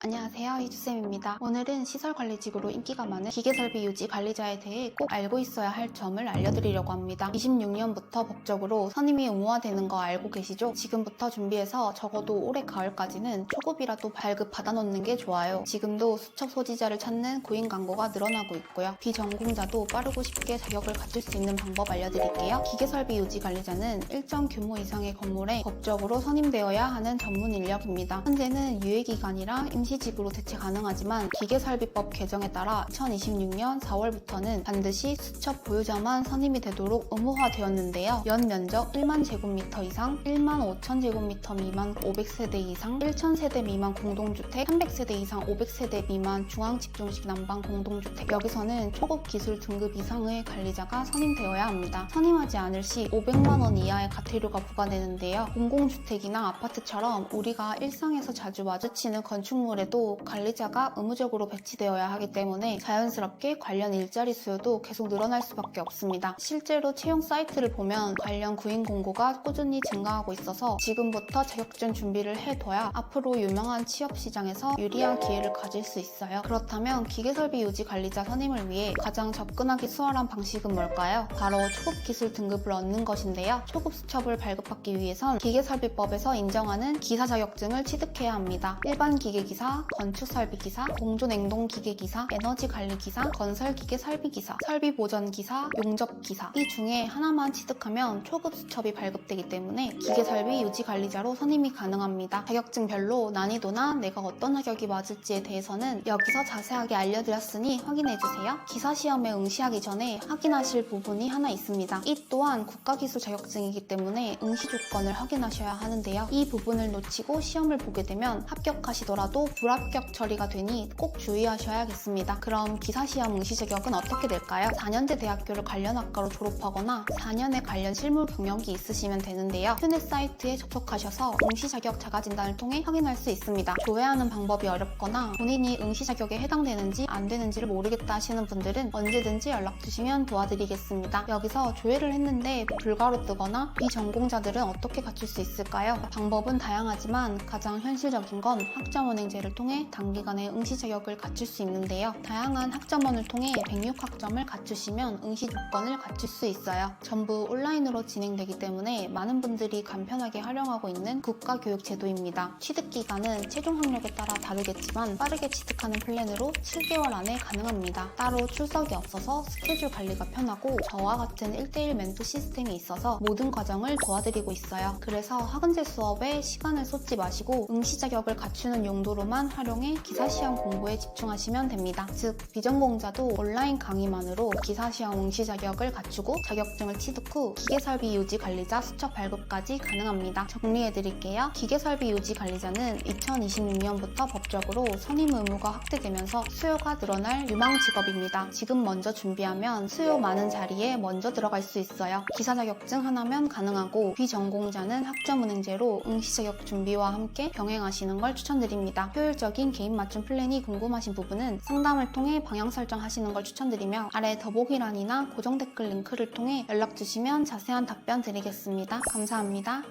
안녕하세요 이주쌤입니다. 오늘은 시설관리직으로 인기가 많은 기계설비 유지 관리자에 대해 꼭 알고 있어야 할 점을 알려드리려고 합니다. 26년부터 법적으로 선임이 의무화되는 거 알고 계시죠? 지금부터 준비해서 적어도 올해 가을까지는 초급이라도 발급 받아놓는 게 좋아요. 지금도 수첩 소지자를 찾는 구인 광고가 늘어나고 있고요. 비전공자도 빠르고 쉽게 자격을 갖출 수 있는 방법 알려드릴게요. 기계설비 유지 관리자는 일정 규모 이상의 건물에 법적으로 선임되어야 하는 전문 인력입니다. 현재는 유예기간이라 임시 직으로 대체 가능하지만 기계설비법 개정에 따라 2026년 4월부터는 반드시 수첩 보유자만 선임이 되도록 의무화되었는데요. 연 면적 1만 제곱미터 이상, 1만 5천 제곱미터 미만 500세대 이상, 1천 세대 미만 공동주택, 300세대 이상 500세대 미만 중앙집중식 난방 공동주택 여기서는 초급 기술 등급 이상의 관리자가 선임되어야 합니다. 선임하지 않을 시 500만 원 이하의 과태료가 부과되는데요. 공공주택이나 아파트처럼 우리가 일상에서 자주 마주치는 건축물에 도 관리자가 의무적으로 배치되어야 하기 때문에 자연스럽게 관련 일자리 수요도 계속 늘어날 수밖에 없습니다. 실제로 채용 사이트를 보면 관련 구인 공고가 꾸준히 증가하고 있어서 지금부터 자격증 준비를 해둬야 앞으로 유명한 취업 시장에서 유리한 기회를 가질 수 있어요. 그렇다면 기계설비 유지 관리자 선임을 위해 가장 접근하기 수월한 방식은 뭘까요? 바로 초급 기술 등급을 얻는 것인데요. 초급 수첩을 발급받기 위해선 기계설비법에서 인정하는 기사 자격증을 취득해야 합니다. 일반 기계기사, 건축 설비 기사, 공조 냉동 기계 기사, 에너지 관리 기사, 건설 기계 설비 기사, 설비 보전 기사, 용접 기사 이 중에 하나만 취득하면 초급 수첩이 발급되기 때문에 기계 설비 유지 관리자로 선임이 가능합니다. 자격증별로 난이도나 내가 어떤 자격이 맞을지에 대해서는 여기서 자세하게 알려드렸으니 확인해주세요. 기사 시험에 응시하기 전에 확인하실 부분이 하나 있습니다. 이 또한 국가기술 자격증이기 때문에 응시 조건을 확인하셔야 하는데요. 이 부분을 놓치고 시험을 보게 되면 합격하시더라도 불합격 처리가 되니 꼭 주의하셔야겠습니다. 그럼 기사시험 응시 자격은 어떻게 될까요? 4년제 대학교를 관련 학과로 졸업하거나 4년의 관련 실무 경력이 있으시면 되는데요. 휴넷 사이트에 접속하셔서 응시 자격 자가 진단을 통해 확인할 수 있습니다. 조회하는 방법이 어렵거나 본인이 응시 자격에 해당되는지 안 되는지를 모르겠다 하시는 분들은 언제든지 연락 주시면 도와드리겠습니다. 여기서 조회를 했는데 불가로 뜨거나 비전공자들은 어떻게 갖출 수 있을까요? 방법은 다양하지만 가장 현실적인 건 학점원행제를 통해 단기간에 응시 자격을 갖출 수 있는데요. 다양한 학점원을 통해 106학점을 갖추시면 응시 조건을 갖출 수 있어요. 전부 온라인으로 진행되기 때문에 많은 분들이 간편하게 활용하고 있는 국가교육제도입니다. 취득 기간은 최종 학력에 따라 다르겠지만 빠르게 취득하는 플랜으로 7개월 안에 가능합니다. 따로 출석이 없어서 스케줄 관리가 편하고 저와 같은 1대1 멘토 시스템이 있어서 모든 과정을 도와드리고 있어요. 그래서 학은제 수업에 시간을 쏟지 마시고 응시 자격을 갖추는 용도로 만 활용해 기사 시험 공부에 집중하시면 됩니다. 즉, 비전공자도 온라인 강의만으로 기사 시험 응시 자격을 갖추고 자격증을 취득 후 기계설비 유지 관리자 수첩 발급까지 가능합니다. 정리해 드릴게요. 기계설비 유지 관리자는 2026년부터 법적으로 선임 의무가 확대되면서 수요가 늘어날 유망 직업입니다. 지금 먼저 준비하면 수요 많은 자리에 먼저 들어갈 수 있어요. 기사 자격증 하나면 가능하고 비전공자는 학점 은행제로 응시 자격 준비와 함께 병행하시는 걸 추천드립니다. 효율적인 개인 맞춤 플랜이 궁금하신 부분은 상담을 통해 방향 설정하시는 걸 추천드리며 아래 더보기란이나 고정 댓글 링크를 통해 연락 주시면 자세한 답변 드리겠습니다. 감사합니다.